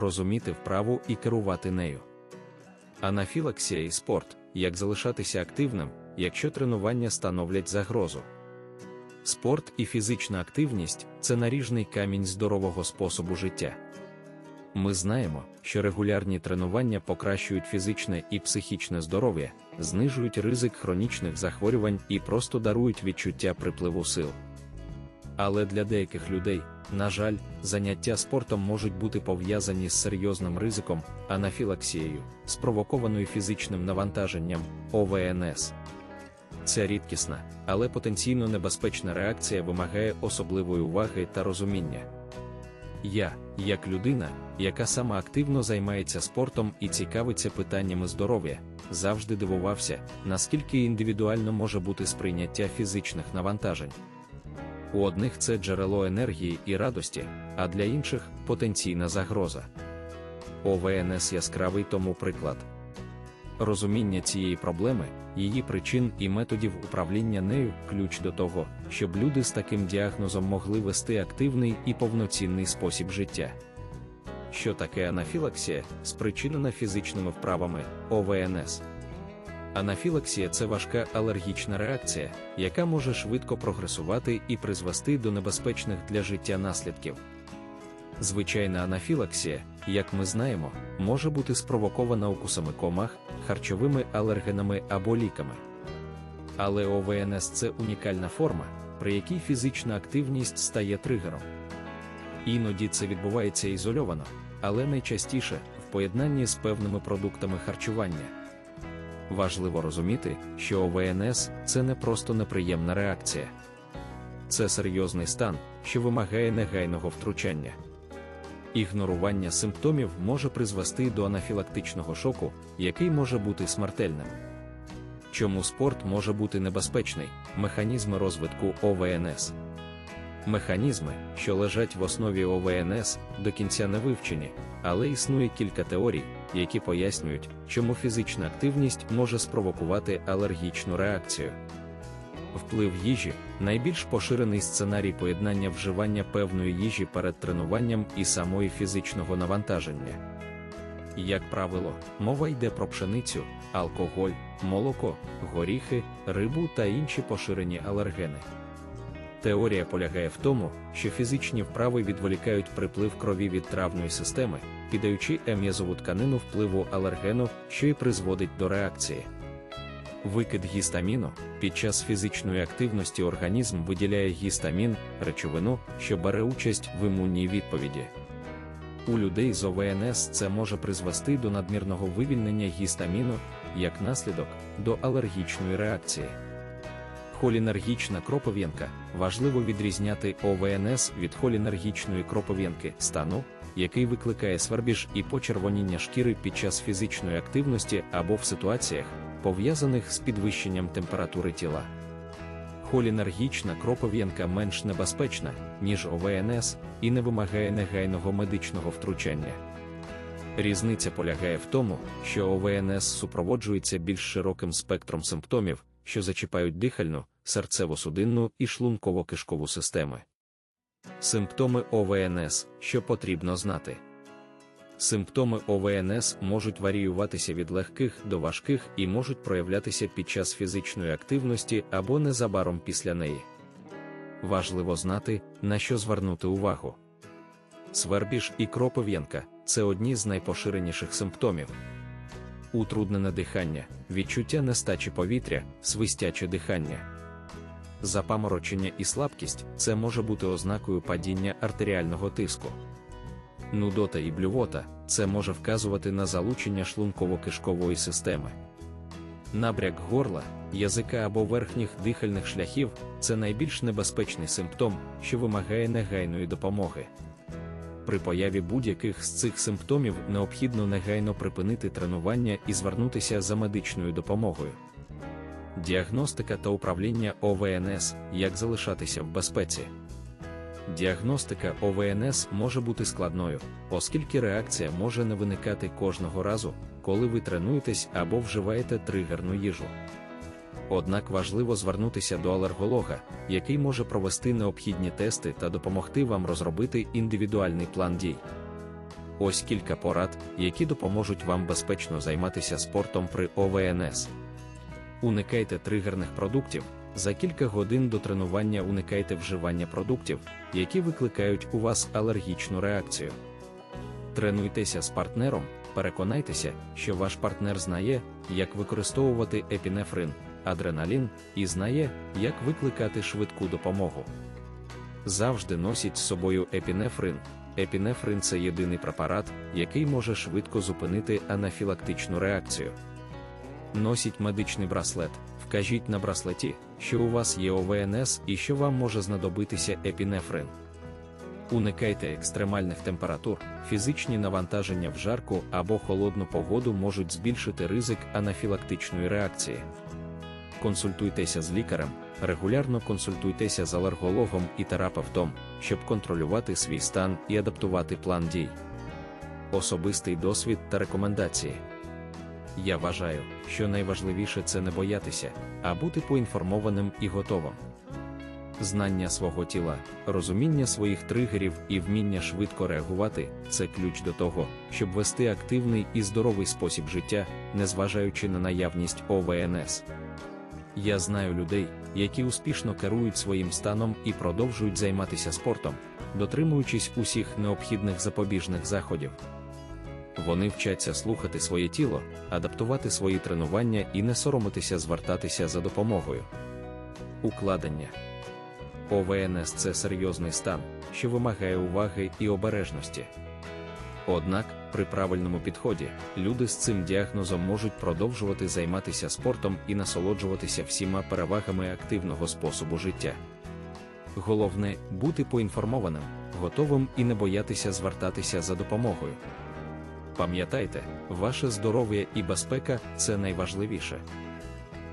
розуміти вправу і керувати нею. Анафілаксія і спорт як залишатися активним, якщо тренування становлять загрозу. Спорт і фізична активність це наріжний камінь здорового способу життя. Ми знаємо, що регулярні тренування покращують фізичне і психічне здоров'я, знижують ризик хронічних захворювань і просто дарують відчуття припливу сил. Але для деяких людей, на жаль, заняття спортом можуть бути пов'язані з серйозним ризиком, анафілаксією, спровокованою фізичним навантаженням ОВНС. Ця рідкісна, але потенційно небезпечна реакція вимагає особливої уваги та розуміння. Я, як людина, яка сама активно займається спортом і цікавиться питаннями здоров'я, завжди дивувався, наскільки індивідуально може бути сприйняття фізичних навантажень. У одних це джерело енергії і радості, а для інших потенційна загроза. ОВНС яскравий тому приклад. Розуміння цієї проблеми, її причин і методів управління нею ключ до того, щоб люди з таким діагнозом могли вести активний і повноцінний спосіб життя. Що таке анафілаксія, спричинена фізичними вправами ОВНС? Анафілаксія це важка алергічна реакція, яка може швидко прогресувати і призвести до небезпечних для життя наслідків. Звичайна анафілаксія, як ми знаємо, може бути спровокована укусами комах, харчовими алергенами або ліками. Але ОВНС це унікальна форма, при якій фізична активність стає тригером. Іноді це відбувається ізольовано, але найчастіше в поєднанні з певними продуктами харчування. Важливо розуміти, що ОВНС це не просто неприємна реакція, це серйозний стан, що вимагає негайного втручання. Ігнорування симптомів може призвести до анафілактичного шоку, який може бути смертельним. Чому спорт може бути небезпечний, механізми розвитку ОВНС. Механізми, що лежать в основі ОВНС, до кінця не вивчені, але існує кілька теорій, які пояснюють, чому фізична активність може спровокувати алергічну реакцію. Вплив їжі найбільш поширений сценарій поєднання вживання певної їжі перед тренуванням і самої фізичного навантаження. Як правило, мова йде про пшеницю, алкоголь, молоко, горіхи, рибу та інші поширені алергени. Теорія полягає в тому, що фізичні вправи відволікають приплив крові від травної системи, піддаючи ем'язову тканину впливу алергену, що й призводить до реакції. Викид гістаміну під час фізичної активності організм виділяє гістамін, речовину, що бере участь в імунній відповіді. У людей з ОВНС це може призвести до надмірного вивільнення гістаміну, як наслідок до алергічної реакції. Холінергічна кропов'янка важливо відрізняти ОВНС від холінергічної кропов'янки стану, який викликає свербіж і почервоніння шкіри під час фізичної активності або в ситуаціях, пов'язаних з підвищенням температури тіла. Холінергічна кропов'янка менш небезпечна, ніж ОВНС, і не вимагає негайного медичного втручання. Різниця полягає в тому, що ОВНС супроводжується більш широким спектром симптомів, що зачіпають дихальну, серцево-судинну і шлунково-кишкову системи. Симптоми ОВНС, що потрібно знати. Симптоми ОВНС можуть варіюватися від легких до важких і можуть проявлятися під час фізичної активності або незабаром після неї. Важливо знати, на що звернути увагу. Свербіж і кропов'янка це одні з найпоширеніших симптомів. Утруднене дихання, відчуття нестачі повітря, свистяче дихання. Запаморочення і слабкість це може бути ознакою падіння артеріального тиску. Нудота і блювота це може вказувати на залучення шлунково-кишкової системи. Набряк горла, язика або верхніх дихальних шляхів це найбільш небезпечний симптом, що вимагає негайної допомоги. При появі будь-яких з цих симптомів необхідно негайно припинити тренування і звернутися за медичною допомогою. Діагностика та управління ОВНС як залишатися в безпеці. Діагностика ОВНС може бути складною, оскільки реакція може не виникати кожного разу, коли ви тренуєтесь або вживаєте тригерну їжу. Однак важливо звернутися до алерголога, який може провести необхідні тести та допомогти вам розробити індивідуальний план дій. Ось кілька порад, які допоможуть вам безпечно займатися спортом при ОВНС. Уникайте тригерних продуктів. За кілька годин до тренування уникайте вживання продуктів, які викликають у вас алергічну реакцію. Тренуйтеся з партнером, переконайтеся, що ваш партнер знає, як використовувати епінефрин, адреналін і знає, як викликати швидку допомогу. Завжди носіть з собою епінефрин. Епінефрин це єдиний препарат, який може швидко зупинити анафілактичну реакцію. Носіть медичний браслет, вкажіть на браслеті, що у вас є ОВНС і що вам може знадобитися епінефрин. Уникайте екстремальних температур, фізичні навантаження в жарку або холодну погоду можуть збільшити ризик анафілактичної реакції. Консультуйтеся з лікарем, регулярно консультуйтеся з алергологом і терапевтом, щоб контролювати свій стан і адаптувати план дій. Особистий досвід та рекомендації. Я вважаю, що найважливіше це не боятися, а бути поінформованим і готовим. Знання свого тіла, розуміння своїх тригерів і вміння швидко реагувати це ключ до того, щоб вести активний і здоровий спосіб життя, незважаючи на наявність ОВНС. Я знаю людей, які успішно керують своїм станом і продовжують займатися спортом, дотримуючись усіх необхідних запобіжних заходів. Вони вчаться слухати своє тіло, адаптувати свої тренування і не соромитися звертатися за допомогою. Укладення ОВНС це серйозний стан, що вимагає уваги і обережності. Однак, при правильному підході, люди з цим діагнозом можуть продовжувати займатися спортом і насолоджуватися всіма перевагами активного способу життя. Головне бути поінформованим, готовим і не боятися звертатися за допомогою. Пам'ятайте, ваше здоров'я і безпека це найважливіше.